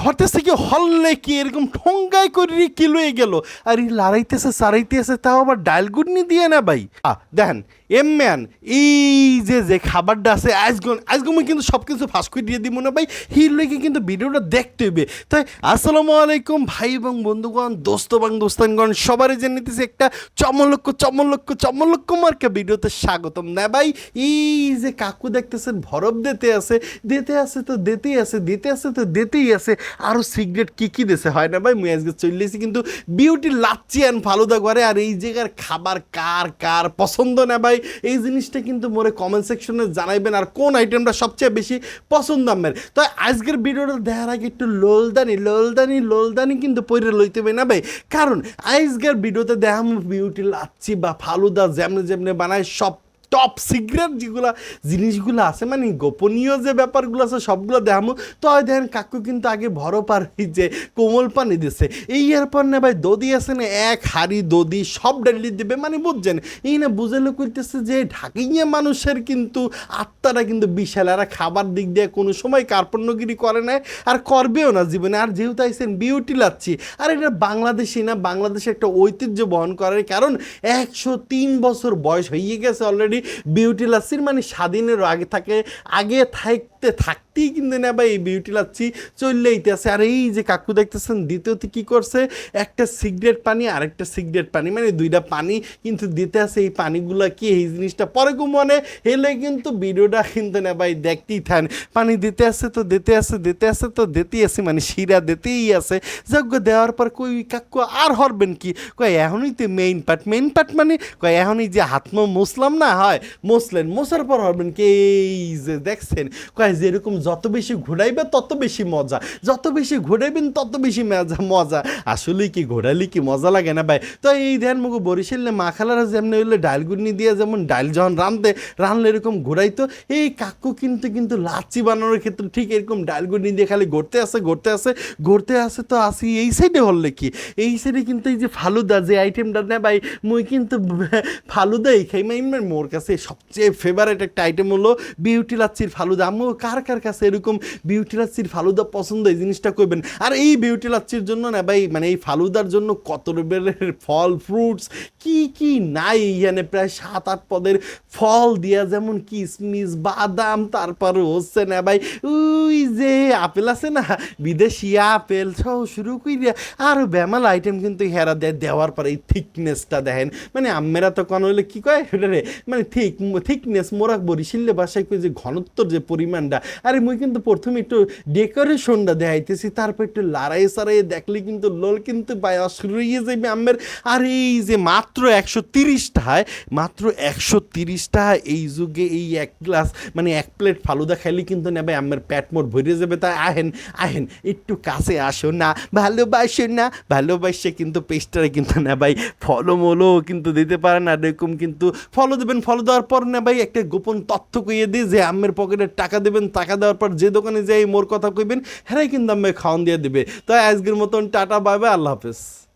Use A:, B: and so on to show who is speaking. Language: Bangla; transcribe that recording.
A: হতেছে কি হল্লে কি এরকম ঠোঙ্গাই করে কি লয়ে গেল? আর এই লড়াইতেছে সারাইতেছে তাও আবার ডাইল গুডনি দিয়ে না ভাই? আ, দেখেন এম ম্যান, এই যে যে খাবারটা আছে আজগুন আজগুন কিন্তু সব কিছু ফাঁস করে দিয়ে দিব না ভাই। হির লেগে কিন্তু ভিডিওটা দেখতে হইবে তাই আসসালামু আলাইকুম ভাই এবং বন্ধুগণ, দোস্ত এবং দোস্তানগণ, সবারই জেনে নিতেছি একটা চমলক্ষ চমলক্ষ চমলক্ষ মার্কা ভিডিওতে স্বাগতম। না ভাই, এই যে কাকু দেখতেছেন ভরব দিতে আছে দিতে আছে তো দিতেই আছে, দিতে আছে তো দিতেই আছে। আরও সিগারেট কি কি দেশে হয় না ভাই? মুই আজকে চলেছি কিন্তু বিউটি লাচ্ছি অ্যান্ড ফালুদা করে আর এই জায়গার খাবার কার কার পছন্দ না ভাই? এই জিনিসটা কিন্তু মোরে কমেন্ট সেকশনে জানাইবেন আর কোন আইটেমটা সবচেয়ে বেশি পছন্দ আমার তো আজকের ভিডিওটা দেখার আগে একটু লোলদানি লোলদানি লোলদানি কিন্তু পরে লইতে হবে না ভাই। কারণ আজকের ভিডিওতে দেখাম বিউটি লাচ্ছি বা ফালুদা যেমনে যেমনে বানায়, সব টপ সিক্রেট যেগুলা জিনিসগুলো আছে মানে গোপনীয় যে ব্যাপারগুলো আছে, সবগুলো দেখামো। তো দেখেন, কাকু কিন্তু আগে ভরো পার যে কোমল পানি দিছে। এই এরপর না ভাই দদি আছে না, এক হাড়ি দদি সব ডালি দেবে মানে বুঝছেন? এই না বুঝালে করতেছে যে ঢাকাইয়া মানুষের কিন্তু আত্মাটা কিন্তু বিশাল এরা খাবার দিক দিয়ে কোনো সময় কার্পণ্যগিরি করে না, আর করবেও না জীবনে। আর যেহেতু আইসেন বিউটি লাচ্ছি, আর এটা বাংলাদেশি না, বাংলাদেশে একটা ঐতিহ্য বহন করে কারণ একশো তিন বছর বয়স হয়ে গেছে অলরেডি বিউটি লাসির মানে স্বাধীনের আগে থাকে আগে থাকতে। থাকতেই কিন্তু না ভাই, এই বিউটি লাচ্ছি চললে আছে। আর এই যে কাকু দেখতেছেন, দ্বিতীয়তে কি করছে? একটা সিগারেট পানি আর একটা সিগারেট পানি। মানে দুইটা পানি কিন্তু দিতে আছে। এই পানিগুলো কি এই জিনিসটা? পরে মনে হেলে কিন্তু ভিডিওটা কিন্তু না ভাই, দেখতেই থান। পানি দিতে আছে তো দিতে আছে দিতে আছে তো দিতেই আছে। মানে শিরা দিতেই আছে। যজ্ঞ দেওয়ার পর কই কাকু আর হরবেন কি? কয়, এখনই তো মেইন পার্ট মেইন পার্ট মানে কয়, এখনই যে হাতম মুসলাম না হয় মুসলেন মোসার পর হরবেন কি? এই যে দেখছেন, কয়, যেরকম যত বেশি ঘোরাইবে, তত বেশি মজা। যত বেশি ঘোরাইবেন, তত বেশি মজা মজা। আসলে কি ঘোরালে কি মজা লাগে না ভাই? তো এই ধ্যান মুখ বরিশালে মাখালারা যেমন হইলে ডাল গুড়নি দিয়ে, যেমন ডাল যখন রাঁধতে, রাঁধলে এরকম ঘোরাইতো, এই কাকু কিন্তু কিন্তু লাচ্ছি বানানোর ক্ষেত্রে ঠিক এরকম ডাল গুড়নি দিয়ে খালি ঘুরতে আসে ঘুরতে আসে ঘুরতে আসে তো আসি এই সাইডে হলে কি? এই সাইডে কিন্তু এই যে ফালুদা যে আইটেমটা না ভাই, মুই কিন্তু ফালুদাই খাই। মাই মানে মোর কাছে সবচেয়ে ফেভারেট একটা আইটেম হলো বিউটি লাচ্ছির ফালুদা। আমি কার কার কাছে এরকম বিউটি লাচ্ছির ফালুদা পছন্দ এই জিনিসটা করবেন। আর এই বিউটি লাচ্ছির জন্য না ভাই মানে এই ফালুদার জন্য কত রকমের ফল ফ্রুটস কি কি নাই এখানে? প্রায় সাত, আট পদের ফল দিয়া যেমন কিশমিশ বাদাম, তারপরে হচ্ছে না ভাই, ওই যে আপেল আছে না, বিদেশি আপেল সব শুরু করিয়া আরও বেমাল আইটেম কিন্তু হেরা দেয়, দেওয়ার পরে এই থিকনেসটা দেখেন। মানে আম্মেরা তো কোন হইলে কি কয়? রে মানে ঠিক থিকনেস মোরা বরিশিল্লে বাসায় কই যে ঘনত্বর যে পরিমাণটা, আরে মুই কিন্তু প্রথমে একটু ডেকোরেশনটা দেখাইতেছি, তারপর একটু লড়াই সারাই দেখলে কিন্তু লোল কিন্তু পায়া শুরু যাবে আম্মের। আর এই যে মাত্র একশো তিরিশটায় মাত্র একশো তিরিশটা এই যুগে এই এক গ্লাস মানে এক প্লেট ফালুদা খাইলে কিন্তু নেবে আম্মের প্যাট মোট ভরে যাবে। তাই আহেন আহেন, একটু কাছে আসো না, ভালোবাসো না, ভালোবাসে কিন্তু পেস্টারে কিন্তু না ভাই ফলো মলো কিন্তু দিতে পারে না, এরকম কিন্তু ফলো দেবেন ফলো দেওয়ার পর না ভাই একটা গোপন তথ্য কইয়ে দিই যে আম্মের পকেটে টাকা দেবেন, টাকা দেওয়ার পর যে দোকানে যাই মোর কথা কইবেন, হেরাই কিন্তু আমি খাওয়ান দিয়ে দিবে। তাই আজকের মতন টাটা, বাই বাই, আল্লাহ হাফেজ।